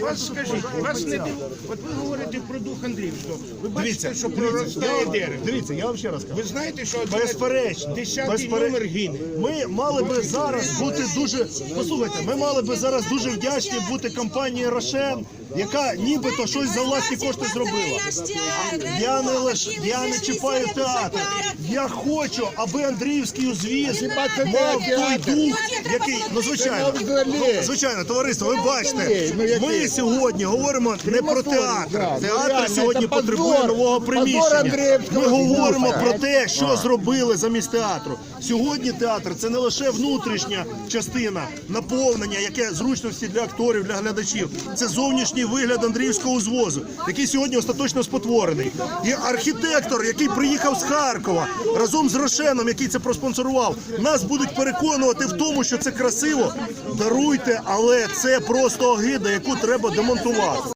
вас скажіть, вас не от ви говорите про дух Андріївського. Ви Дивіться, бачите, що проростає дерево. дивіться, я вам ще раз кажу. Ви знаєте, що Безперечно, 10 безперечно. номер гине. Ми мали би зараз бути дуже. Послухайте, ми мали би зараз дуже вдячні бути компанії Рошен, яка нібито щось за власні кошти зробила. Я не лише я не чіпаю театр. Я хочу, аби Андріївський узвіз мав той дух, який ну звичайно, ну, звичайно, товариство. Ви бачите, ми сьогодні говоримо не про театр. Театр сьогодні потребує нового приміщення. Ми говоримо про те, що зробили замість театру. Сьогодні театр це не лише внутрішня частина наповнення, яке зручності для акторів, для глядачів. Це зовнішній вигляд Андріївського узвозу, який сьогодні остаточно спотворений. І архітектор, який приїхав з Харкова разом з Рошеном, який це проспонсорував, нас будуть переконувати в тому, що це красиво. Даруйте, але це просто огида, яку треба демонтувати.